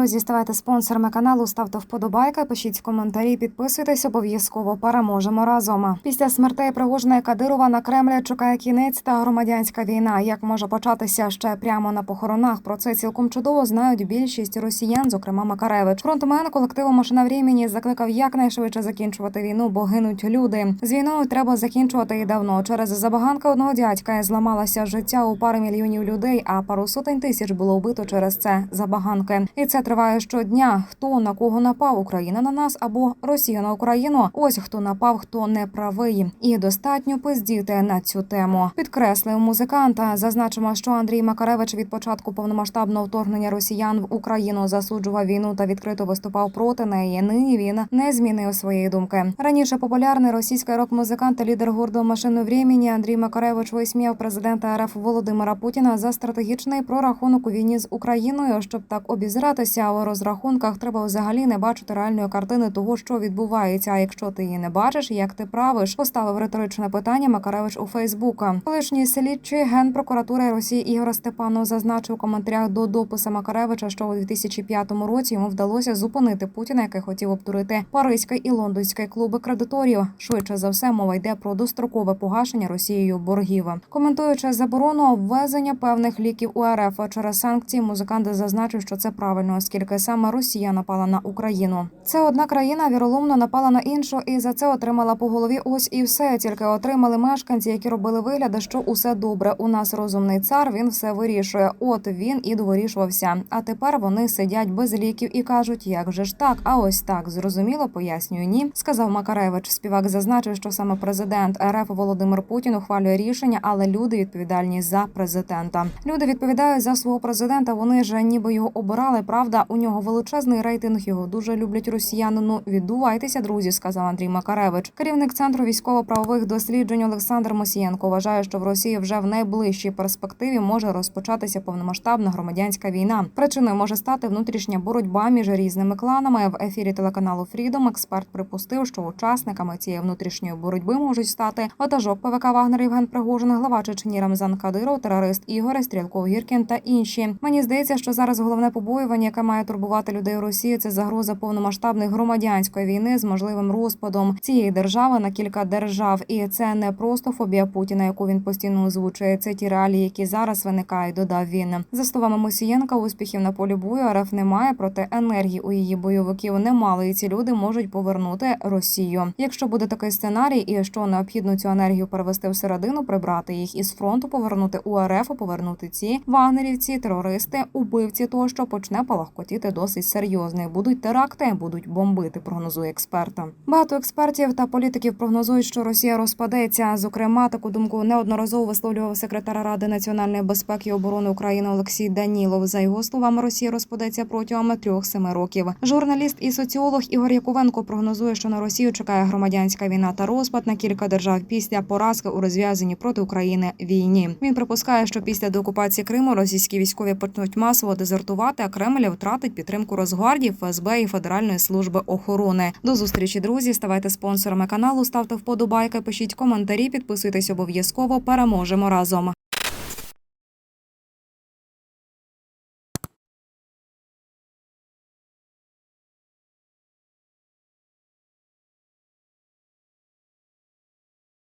Друзі, ставайте спонсорами каналу, ставте вподобайки, пишіть коментарі, підписуйтесь обов'язково. Переможемо разом. Після смертей Пригожина і Кадирова на Кремлі чекає кінець та громадянська війна. Як може початися ще прямо на похоронах? Про це цілком чудово знають більшість росіян, зокрема Макаревич. Фронтмен колективу машина времені закликав якнайшвидше закінчувати війну, бо гинуть люди. З війною треба закінчувати і давно. Через забаганки одного дядька зламалося життя у пари мільйонів людей, а пару сотень тисяч було вбито через це забаганки. І це триває щодня. Хто на кого напав? Україна на нас або Росія на Україну? Ось хто напав, хто не правий. І достатньо пиздіти на цю тему. Підкреслив музиканта. Зазначимо, що Андрій Макаревич від початку повномасштабного вторгнення росіян в Україну засуджував війну та відкрито виступав проти неї. Нині він не змінив своєї думки. Раніше популярний російський рок-музикант та лідер гурту машину времени Андрій Макаревич висміяв президента РФ Володимира Путіна за стратегічний прорахунок у війні з Україною. Щоб так обізратися у розрахунках, треба взагалі не бачити реальної картини того, що відбувається. А якщо ти її не бачиш, як ти правиш, поставив риторичне питання Макаревич у Фейсбука. Колишній слідчий генпрокуратури Росії Ігор Степанов зазначив у коментарях до дописа Макаревича, що у 2005 році йому вдалося зупинити Путіна, який хотів обдурити паризький і лондонський клуби кредиторів. Швидше за все, мова йде про дострокове погашення Росією боргів. Коментуючи заборону ввезення певних ліків у РФ через санкції, музикант зазначив, що це правильно, оскільки саме Росія напала на Україну. Це одна країна віроломно напала на іншу, і за це отримала по голові. Ось і все. Тільки отримали мешканці, які робили вигляди, що усе добре. У нас розумний цар. Він все вирішує. От він і довирішувався. А тепер вони сидять без ліків і кажуть, як же ж так? А ось так зрозуміло, пояснюю. Ні, сказав Макаревич. Співак зазначив, що саме президент РФ Володимир Путін ухвалює рішення, але люди відповідальні за президента. Люди відповідають за свого президента. Вони ж ніби його обирали. Правда, у нього величезний рейтинг. Його дуже люблять росіяни. Ну віддувайтеся, друзі, сказав Андрій Макаревич. Керівник центру військово-правових досліджень Олександр Мосієнко вважає, що в Росії вже в найближчій перспективі може розпочатися повномасштабна громадянська війна. Причиною може стати внутрішня боротьба між різними кланами. В ефірі телеканалу Фрідом експерт припустив, що учасниками цієї внутрішньої боротьби можуть стати ватажок ПВК Вагнер Євген Пригожин, глава Чечні Рамзан Кадиров, терорист Ігор Стрілков Гіркін та інші. Мені здається, що зараз головне побоювання, яке має турбувати людей у Росії, це загроза повномасштабної громадянської війни з можливим розпадом цієї держави на кілька держав. І це не просто фобія Путіна, яку він постійно озвучує. Це ті реалії, які зараз виникають. Додав він за словами Мосієнка. Успіхів на полі бою РФ немає, проте енергії у її бойовиків немало, і ці люди можуть повернути Росію. Якщо буде такий сценарій, і що необхідно цю енергію перевести всередину, прибрати їх із фронту, повернути у РФ, повернути ці вагнерівці, терористи, убивці, тощо почне палахкотіти досить серйозно. І Будуть теракти, будуть бомбити. Прогнозує експерта. Багато експертів та політиків прогнозують, що Росія розпадеться. Зокрема, таку думку неодноразово висловлював секретар Ради національної безпеки і оборони України Олексій Данілов. За його словами, Росія розпадеться протягом трьох-семи років. Журналіст і соціолог Ігор Яковенко прогнозує, що на Росію чекає громадянська війна та розпад на кілька держав після поразки у розв'язанні проти України війні. Він припускає, що після деокупації Криму російські військові почнуть масово дезертувати, а Кремль втратить підтримку Росгвардії, ФСБ і Федеральної служби охорони. До зустрічі, друзі. Ставайте спонсорами каналу, ставте вподобайки, пишіть коментарі, підписуйтесь обов'язково. Переможемо разом.